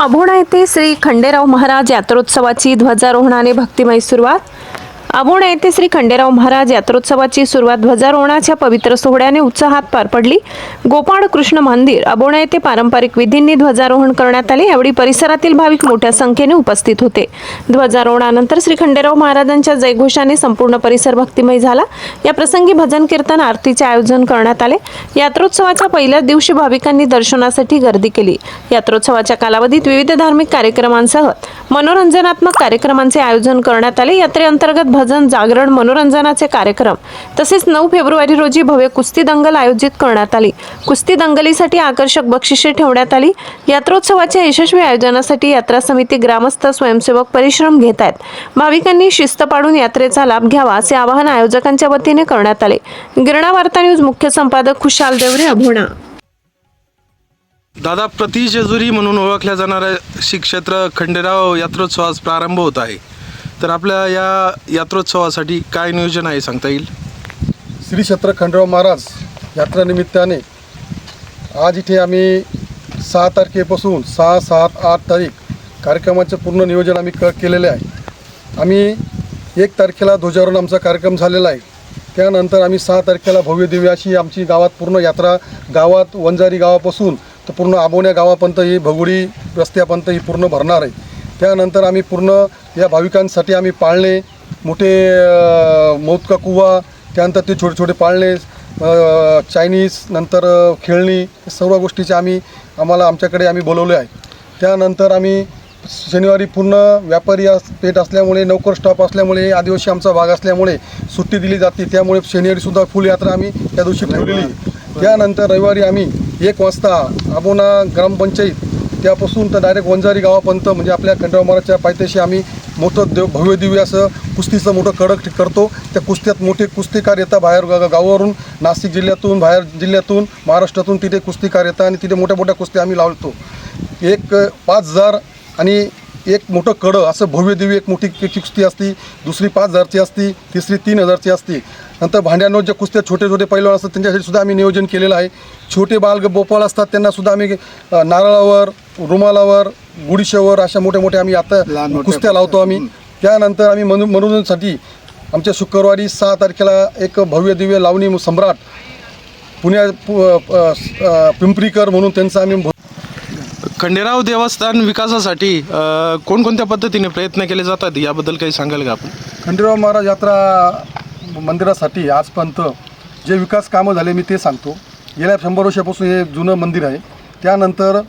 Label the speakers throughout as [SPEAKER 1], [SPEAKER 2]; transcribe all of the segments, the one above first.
[SPEAKER 1] अभोणा येथे श्री खंडेराव महाराज यात्रोत्सवाची ध्वजारोहणाने भक्तिमय सुरुवात. अभोणा येथे श्री खंडेराव महाराज यात्रोत्सवाची सुरुवात ध्वजारोहणाच्या पवित्र सोहळ्याने उत्साहात पार पडली. गोपाळ कृष्ण मंदिर अभोणा येथे पारंपरिक विधींनी ध्वजारोहण करण्यात आले यावेळी परिसरातील भाविक मोठ्या संख्येने उपस्थित होते. ध्वजारोहणानंतर श्री खंडेराव महाराजांच्या जयघोषाने संपूर्ण परिसर भक्तिमय झाला. या प्रसंगी भजन कीर्तन आरतीचे आयोजन करण्यात आले. यात्रोत्सवाच्या पहिल्याच दिवशी भाविकांनी दर्शनासाठी गर्दी केली. यात्रोत्सवाच्या कालावधीत विविध धार्मिक कार्यक्रमांसह मनोरंजनात्मक कार्यक्रमांचे आयोजन करण्यात आले. यात्रेअंतर्गत भजन जागरण मनोरंजनाचे कार्यक्रम. तसेच नऊ फेब्रुवारी रोजी भव्य कुस्ती दंगल आयोजित करण्यात आली. कुस्ती दंगलीसाठी आकर्षक बक्षिसे ठेवण्यात आली. यात्रोत्सवाच्या यशस्वी आयोजनासाठी यात्रा समिती ग्रामस्थ स्वयंसेवक परिश्रम घेत आहेत. भाविकांनी शिस्त पाडून यात्रेचा लाभ घ्यावा असे आवाहन आयोजकांच्या वतीने करण्यात आले. गिरणा वार्ता न्यूज मुख्य संपादक खुशाल देवरे अभोणा.
[SPEAKER 2] दादा प्रति जेजुरी म्हणून ओळखल्या जाणाऱ्या श्री क्षेत्र खंडेराव यात्रोत्सवास प्रारंभ होत आहे. तर आपल्या या यात्रोत्सवासाठी काय नियोजन आहे सांगता येईल?
[SPEAKER 3] श्री छत्र खंडराव महाराज यात्रानिमित्ताने आज इथे आम्ही सहा तारखेपासून सहा सात आठ तारीख कार्यक्रमाचं पूर्ण नियोजन आम्ही क केलेले आहे. आम्ही एक तारखेला ध्वजारोहण आमचा कार्यक्रम झालेला आहे. त्यानंतर आम्ही सहा तारखेला भव्य दिव्य अशी आमची गावात पूर्ण यात्रा गावात वंजारी गावापासून तर पूर्ण आबोण्या गावापर्यंत ही भगुडी रस्त्यापर्यंत ही पूर्ण भरणार आहे. त्यानंतर आम्ही पूर्ण या भाविकांसाठी आम्ही पाळणे मोठे अ, मौतका कुवा त्यानंतर ते छोटे छोटे पाळणे चायनीज नंतर खेळणी सर्व गोष्टीचे आम्ही आम्हाला आमच्याकडे आम्ही बोलवले आहे. त्यानंतर आम्ही शनिवारी पूर्ण व्यापारी अस- पेठ असल्यामुळे नौकर स्टॉप असल्यामुळे आदिवासी आमचा भाग असल्यामुळे सुट्टी दिली जाते. त्यामुळे शनिवारीसुद्धा फुल यात्रा आम्ही त्या दिवशी ठेवलेली. त्यानंतर रविवारी आम्ही एक वाजता आबोना ग्रामपंचायत त्यापासून तर डायरेक्ट वंजारी गावापर्यंत म्हणजे आपल्या खंडराव महाराजच्या पायथ्याशी आम्ही मोठं देव भव्य दिव्य असं कुस्तीचं मोठं कडक करतो. त्या कुस्त्यात मोठे कुस्तीकार येतात बाहेर गा- गावावरून. नाशिक जिल्ह्यातून बाहेर जिल्ह्यातून महाराष्ट्रातून तिथे कुस्तीकार येतात आणि तिथे मोठ्या मोठ्या कुस्त्या आम्ही लावतो. एक अ, पाच हजार आणि एक मोठं कडं असं भव्य दिव्य एक मोठी कि- कुस्ती असती. दुसरी पाच हजारची असती तिसरी तीन हजारची असती. नंतर भांड्यांवर ज्या कुस्त्या छोटे छोटे पैलवान असतात त्यांच्यासाठी सुद्धा आम्ही नियोजन केलेलं आहे. छोटे बाल बोपाळ असतात त्यांना सुद्धा आम्ही अ, नारळावर रुमालावर गुडीशावर अशा मोठ्या मोठ्या आम्ही आता कुस्त्या लावतो आम्ही. त्यानंतर आम्ही मनो मनोरंजनासाठी आमच्या शुक्रवारी सहा तारखेला एक भव्य दिव्य लावणी सम्राट पुण्या पिंपरीकर म्हणून त्यांचा आम्ही भ-
[SPEAKER 2] खंडेराव देवस्थान विकासासाठी कोणकोणत्या पद्धतीने प्रयत्न केले जातात? याबद्दल काही सांगाल का आपण?
[SPEAKER 3] खंडेराव महाराज यात्रा मंदिरासाठी आजपर्यंत जे विकास कामं झाले मी ते सांगतो. गेल्या शंभर वर्षापासून हे जुनं मंदिर आहे. त्यानंतर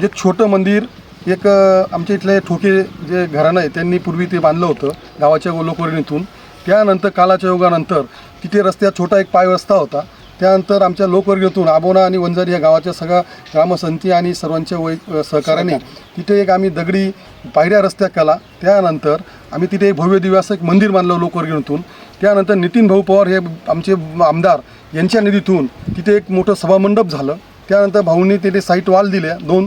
[SPEAKER 3] जे छोटं मंदिर एक आमच्या इथले ठोके जे घराणं आहे त्यांनी पूर्वी ते बांधलं होतं गावाच्या लोकवर्णीतून. त्यानंतर कालाच्या योगानंतर तिथे रस्त्यात छोटा एक पाय रस्ता होता. त्यानंतर आमच्या लोकवर्गीतून आबोना आणि वंजारी या गावाच्या सगळ्या ग्रामसंती आणि सर्वांच्या वै सहकार्याने तिथे एक आम्ही दगडी पायऱ्या रस्त्या केला. त्यानंतर आम्ही तिथे एक भव्य दिव्य एक मंदिर बांधलं लोकवर्गीतून. त्यानंतर नितीन भाऊ पवार हे आमचे आमदार यांच्या निधीतून तिथे एक मोठं सभामंडप झालं. त्यानंतर भाऊंनी तिथे साईट वाल दिल्या. दोन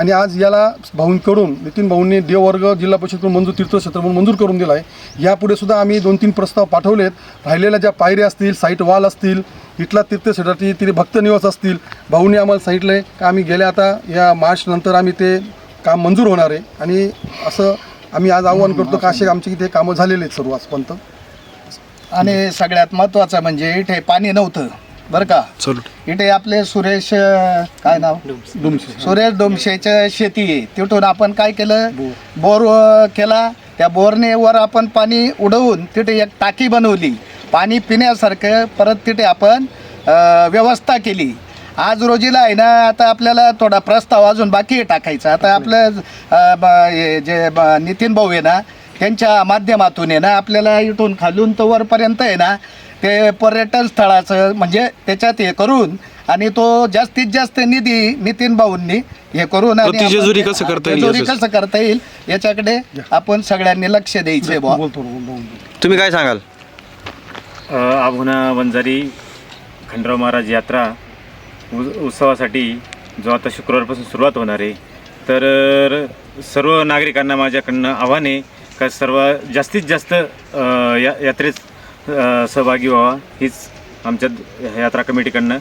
[SPEAKER 3] आणि आज याला भाऊंकडून नितीन भाऊंनी देववर्ग जिल्हा परिषदकडून मंजूर तीर्थक्षेत्र म्हणून मंजूर करून दिला आहे यापुढे सुद्धा आम्ही दोन तीन प्रस्ताव पाठवलेत. राहिलेल्या ज्या पायऱ्या असतील साईट वाल असतील इथला तीर्थक्षेत्राची तिथे भक्त निवास असतील भाऊंनी आम्हाला सांगितलं आहे का आम्ही गेल्या आता या मार्च नंतर आम्ही ते काम मंजूर होणार आहे. आणि असं आम्ही आज आव्हान करतो का असे आमचे इथे कामं झालेले आहेत सर्व आजपर्यंत.
[SPEAKER 4] आणि सगळ्यात महत्त्वाचं म्हणजे इथे पाणी नव्हतं. बरं का?
[SPEAKER 2] चल.
[SPEAKER 4] इथे आपले सुरेश अं, काय नाव? सुरेश डोमशेच्या शेती आहे. तिथून आपण काय केलं? बोर. अं, केला. त्या बोरने वर आपण पाणी उडवून तिथे एक टाकी बनवली. पाणी पिण्यासारखं परत तिथे आपण अं, व्यवस्था केली. आज रोजीला आहे ना आता आपल्याला थोडा प्रस्ताव अजून बाकी आहे टाकायचा. आता आपलं अं, ब- हे जे ब- नितीन भाऊ आहे ना त्यांच्या माध्यमातून आहे ना आपल्याला इथून खालून तर वरपर्यंत आहे ना ते पर्यटन स्थळाचं म्हणजे त्याच्यात हे करून आणि तो जास्तीत जास्त निधी नितीन भाऊंनी हे करून आणि आपण-
[SPEAKER 2] कसं करता येईल?
[SPEAKER 4] कसं करता येईल? याच्याकडे आपण सगळ्यांनी लक्ष द्यायचंय बुवा.
[SPEAKER 5] तुम्ही काय सांगाल?
[SPEAKER 6] अ, आभोना वंजारी खंडराव महाराज यात्रा उ- उत्सवासाठी जो आता शुक्रवारपासून सुरुवात होणार आहे तर अ, सर्व नागरिकांना माझ्याकडनं आव्हान आहे का सर्व जास्तीत जास्त अ, या यात्रेत सहभागी व्हावा हीच आमच्या यात्रा कमिटीकडनं